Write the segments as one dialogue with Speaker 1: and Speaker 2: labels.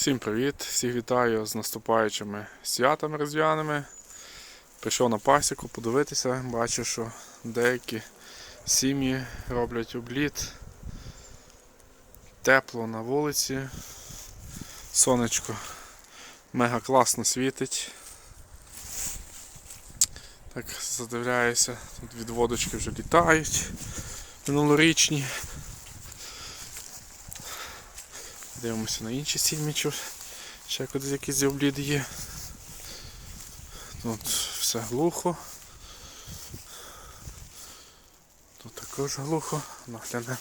Speaker 1: Всім привіт! Всіх вітаю з наступаючими святами різдвяними. Прийшов на пасіку подивитися, бачу, що деякі сім'ї роблять обліт. Тепло на вулиці. Сонечко мега класно світить. Так задивляюся, тут відводочки вже літають минулорічні. Дивимося на інші сім'ї, чи ще кудись якісь обліди є. Тут все глухо. Тут також глухо. Наглянемо.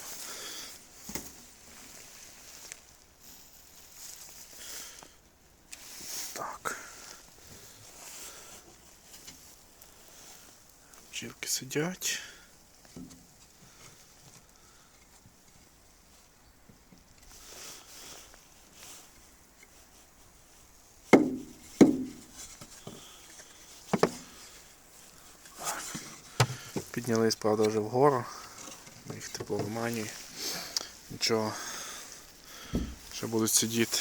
Speaker 1: Так. Бджілки сидять. Піднялись, правда, вже вгору. Їх тепло виманює. Нічого. Ще будуть сидіти.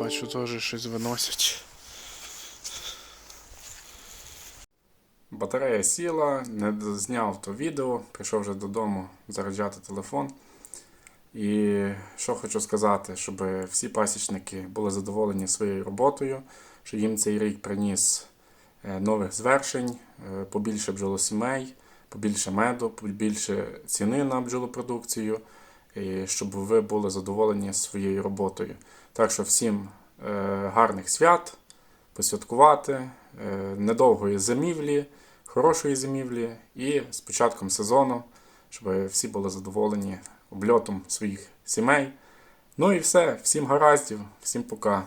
Speaker 1: Бачу, теж щось виносять. Батарея сіла, не зняв то відео, прийшов вже додому заряджати телефон. І що хочу сказати, щоб всі пасічники були задоволені своєю роботою, що їм цей рік приніс е, нових звершень, е, побільше бджолосімей, побільше меду, побільше ціни на бджолопродукцію, і щоб ви були задоволені своєю роботою. Так що всім е, гарних свят, посвяткувати, недовгої зимівлі, хорошої зимівлі і з початком сезону, щоб всі були задоволені обльотом своїх сімей. Ну і все. Всім гараздів, всім пока.